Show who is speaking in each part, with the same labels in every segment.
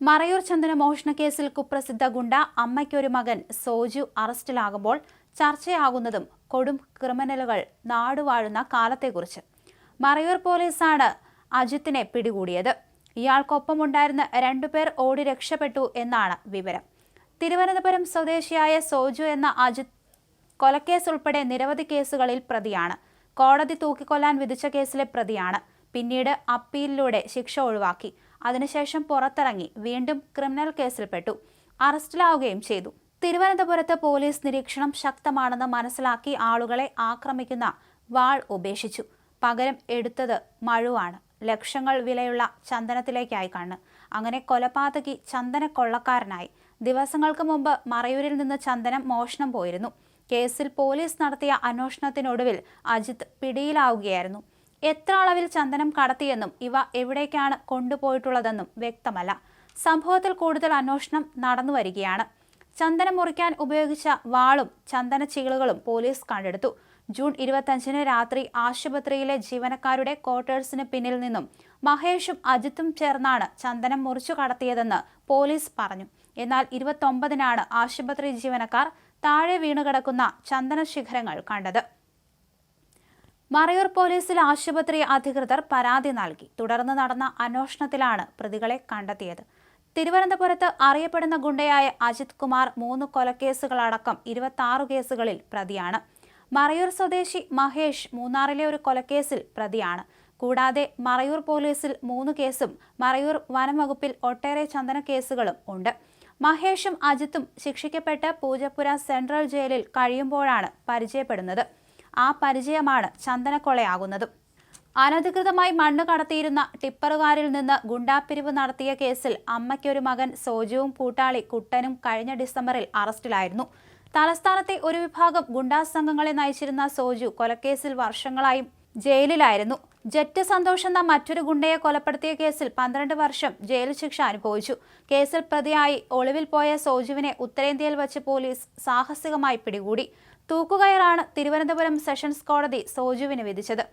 Speaker 1: മറയൂർ ചന്ദന മോഷണ കേസിൽ കുപ്രസിദ്ധ ഗുണ്ട അമ്മയ്ക്കൊരു മകൻ സോജു അറസ്റ്റിലാകുമ്പോൾ ചർച്ചയാകുന്നതും കൊടും ക്രിമിനലുകൾ നാടുവാഴുന്ന കാലത്തെക്കുറിച്ച്. മറയൂർ പോലീസാണ് അജിത്തിനെ പിടികൂടിയത്. ഇയാൾക്കൊപ്പമുണ്ടായിരുന്ന രണ്ടുപേർ ഓടി രക്ഷപ്പെട്ടു എന്നാണ് വിവരം. തിരുവനന്തപുരം സ്വദേശിയായ സോജു എന്ന അജിത് കൊലക്കേസ് ഉൾപ്പെടെ നിരവധി കേസുകളിൽ പ്രതിയാണ്. കോടതി തൂക്കിക്കൊല്ലാൻ വിധിച്ച കേസിലെ പ്രതിയാണ്. പിന്നീട് അപ്പീലിലൂടെ ശിക്ഷ ഒഴിവാക്കി. അതിനുശേഷം പുറത്തിറങ്ങി വീണ്ടും ക്രിമിനൽ കേസിൽപ്പെട്ടു. അറസ്റ്റിലാവുകയും ചെയ്തു. തിരുവനന്തപുരത്ത് പോലീസ് നിരീക്ഷണം ശക്തമാണെന്ന് മനസ്സിലാക്കി ആളുകളെ ആക്രമിക്കുന്ന വാൾ ഉപേക്ഷിച്ചു. പകരം എടുത്തത് മഴുവാണ്. ലക്ഷങ്ങൾ വിലയുള്ള ചന്ദനത്തിലേക്കായി കണ്ണ്. അങ്ങനെ കൊലപാതകി ചന്ദന കൊള്ളക്കാരനായി ദിവസങ്ങൾക്ക് മുമ്പ് മറയൂരിൽ നിന്ന് ചന്ദനം മോഷണം പോയിരുന്നു. കേസിൽ പോലീസ് നടത്തിയ അന്വേഷണത്തിനൊടുവിൽ അജിത് പിടിയിലാവുകയായിരുന്നു. എത്ര അളവിൽ ചന്ദനം കടത്തിയെന്നും ഇവ എവിടേക്കാണ് കൊണ്ടുപോയിട്ടുള്ളതെന്നും വ്യക്തമല്ല. സംഭവത്തിൽ കൂടുതൽ അന്വേഷണം നടന്നു വരികയാണ്. ചന്ദനം മുറിക്കാൻ ഉപയോഗിച്ച വാളും ചന്ദന ചീളുകളും പോലീസ് കണ്ടെടുത്തു. ജൂൺ ഇരുപത്തഞ്ചിന് രാത്രി ആശുപത്രിയിലെ ജീവനക്കാരുടെ ക്വാർട്ടേഴ്സിന് പിന്നിൽ നിന്നും മഹേഷും അജിത്തും ചേർന്നാണ് ചന്ദനം മുറിച്ചു കടത്തിയതെന്ന് പോലീസ് പറഞ്ഞു. എന്നാൽ ഇരുപത്തൊമ്പതിനാണ് ആശുപത്രി ജീവനക്കാർ താഴെ വീണുകിടക്കുന്ന ചന്ദന ശിഖരങ്ങൾ കണ്ടത്. മറയൂർ പോലീസിൽ ആശുപത്രി അധികൃതർ പരാതി നൽകി. തുടർന്ന് നടന്ന അന്വേഷണത്തിലാണ് പ്രതികളെ കണ്ടെത്തിയത്. തിരുവനന്തപുരത്ത് അറിയപ്പെടുന്ന ഗുണ്ടയായ അജിത് കുമാർ മൂന്ന് കൊലക്കേസുകളടക്കം ഇരുപത്തി ആറ് കേസുകളിൽ പ്രതിയാണ്. മറയൂർ സ്വദേശി മഹേഷ് മൂന്നാറിലെ ഒരു കൊലക്കേസിൽ പ്രതിയാണ്. കൂടാതെ മറയൂർ പോലീസിൽ മൂന്ന് കേസും മറയൂർ വനംവകുപ്പിൽ ഒട്ടേറെ ചന്ദന കേസുകളും ഉണ്ട്. മഹേഷും അജിത്തും ശിക്ഷിക്കപ്പെട്ട് പൂജപ്പുര സെൻട്രൽ ജയിലിൽ കഴിയുമ്പോഴാണ് പരിചയപ്പെടുന്നത്. ആ പരിചയമാണ് ചന്ദനക്കൊളയാകുന്നതും അനധികൃതമായി മണ്ണ് കടത്തിയിരുന്ന ടിപ്പറുകാരിൽ നിന്ന് ഗുണ്ടാപ്പിരിവ് നടത്തിയ കേസിൽ അമ്മയ്ക്കൊരു മകൻ സോജുവും കൂട്ടാളി കുട്ടനും കഴിഞ്ഞ ഡിസംബറിൽ അറസ്റ്റിലായിരുന്നു. തലസ്ഥാനത്തെ ഒരു വിഭാഗം ഗുണ്ടാ സംഘങ്ങളെ നയിച്ചിരുന്ന സോജു കൊലക്കേസിൽ വർഷങ്ങളായും ജയിലിലായിരുന്നു. ജറ്റ് സന്തോഷ് എന്ന മറ്റൊരു ഗുണ്ടയെ കൊലപ്പെടുത്തിയ കേസിൽ പന്ത്രണ്ട് വർഷം ജയിൽ ശിക്ഷ അനുഭവിച്ചു. കേസിൽ പ്രതിയായി ഒളിവിൽ പോയ സോജുവിനെ ഉത്തരേന്ത്യയിൽ വച്ച് പോലീസ് സാഹസികമായി പിടികൂടി. തൂക്കുകയറാണ് തിരുവനന്തപുരം സെഷൻസ് കോടതി സോജുവിന് വിധിച്ചത്.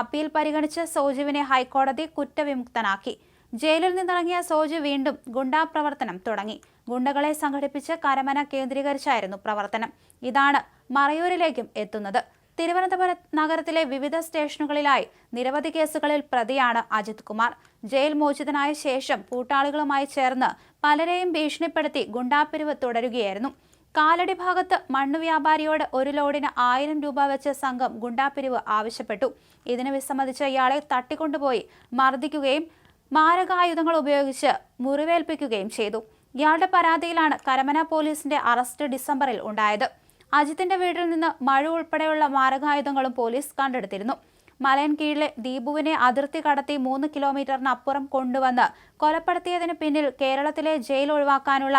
Speaker 1: അപ്പീൽ പരിഗണിച്ച് സോജുവിനെ ഹൈക്കോടതി കുറ്റവിമുക്തനാക്കി. ജയിലിൽ നിന്നിറങ്ങിയ സോജു വീണ്ടും ഗുണ്ടാ പ്രവർത്തനം തുടങ്ങി. ഗുണ്ടകളെ സംഘടിപ്പിച്ച് കരമന കേന്ദ്രീകരിച്ചായിരുന്നു പ്രവർത്തനം. ഇതാണ് മറയൂരിലേക്കും എത്തുന്നത്. തിരുവനന്തപുരം നഗരത്തിലെ വിവിധ സ്റ്റേഷനുകളിലായി നിരവധി കേസുകളിൽ പ്രതിയാണ് അജിത് കുമാർ. ജയിൽ മോചിതനായ ശേഷം കൂട്ടാളികളുമായി ചേർന്ന് പലരെയും ഭീഷണിപ്പെടുത്തി ഗുണ്ടാപ്പിരിവ് തുടരുകയായിരുന്നു. കാലടി ഭാഗത്ത് മണ്ണു വ്യാപാരിയോട് ഒരു ലോഡിന് ആയിരം രൂപ വെച്ച് സംഘം ഗുണ്ടാപ്പിരിവ് ആവശ്യപ്പെട്ടു. ഇതിന് വിസമ്മതിച്ച ഇയാളെ തട്ടിക്കൊണ്ടുപോയി മർദ്ദിക്കുകയും മാരകായുധങ്ങൾ ഉപയോഗിച്ച് മുറിവേൽപ്പിക്കുകയും ചെയ്തു. ഇയാളുടെ പരാതിയിലാണ് കരമന പോലീസിന്റെ അറസ്റ്റ് ഡിസംബറിൽ ഉണ്ടായത്. അജിത്തിന്റെ വീട്ടിൽ നിന്ന് മഴ ഉൾപ്പെടെയുള്ള മാരകായുധങ്ങളും പോലീസ് കണ്ടെടുത്തിരുന്നു. മലയൻ കീഴിലെ ദീപുവിനെ അതിർത്തി കടത്തി മൂന്ന് കിലോമീറ്ററിനപ്പുറം കൊണ്ടുവന്ന് കൊലപ്പെടുത്തിയതിന് പിന്നിൽ കേരളത്തിലെ ജയിൽ ഒഴിവാക്കാനുള്ള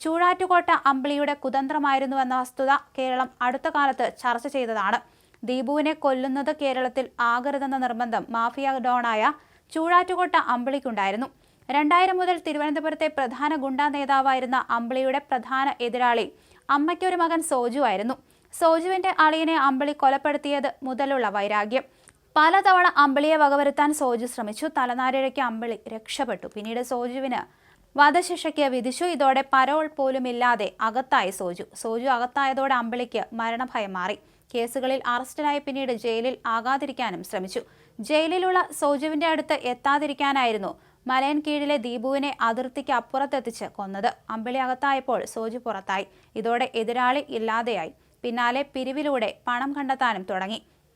Speaker 1: ചൂഴാറ്റുകോട്ട അമ്പിളിയുടെ കുതന്ത്രമായിരുന്നുവെന്ന വസ്തുത കേരളം അടുത്ത കാലത്ത് ചർച്ച ചെയ്തതാണ്. ദീപുവിനെ കൊല്ലുന്നത് കേരളത്തിൽ ആകരുതെന്ന നിർബന്ധം മാഫിയ ഡോണായ ചൂഴാറ്റുകോട്ട അമ്പിളിക്കുണ്ടായിരുന്നു. രണ്ടായിരം മുതൽ തിരുവനന്തപുരത്തെ പ്രധാന ഗുണ്ടാ നേതാവായിരുന്ന അമ്പിളിയുടെ പ്രധാന എതിരാളി അമ്മയ്ക്കൊരു മകൻ സോജു ആയിരുന്നു. സോജുവിന്റെ അളിയനെ അമ്പിളി കൊലപ്പെടുത്തിയത് മുതലുള്ള വൈരാഗ്യം. പലതവണ അമ്പിളിയെ വകവരുത്താൻ സോജു ശ്രമിച്ചു. തലനാരിഴയ്ക്ക് അമ്പിളി രക്ഷപ്പെട്ടു. പിന്നീട് സോജുവിന് വധശിക്ഷയ്ക്ക് വിധിച്ചു. ഇതോടെ പരോൾ പോലും ഇല്ലാതെ അകത്തായി സോജു. സോജു അകത്തായതോടെ അമ്പിളിക്ക് മരണഭയം മാറി. കേസുകളിൽ അറസ്റ്റിലായി പിന്നീട് ജയിലിൽ ആകാതിരിക്കാനും ശ്രമിച്ചു. ജയിലിലുള്ള സോജുവിന്റെ അടുത്ത് എത്താതിരിക്കാനായിരുന്നു മലയൻ കീഴിലെ ദീപുവിനെ അതിർത്തിക്ക് അപ്പുറത്തെത്തിച്ച് കൊന്നത്. അമ്പിളി അകത്തായപ്പോൾ സോജു പുറത്തായി. ഇതോടെ എതിരാളി ഇല്ലാതെയായി. പിന്നാലെ പിരിവിലൂടെ പണം കണ്ടെത്താനും തുടങ്ങി.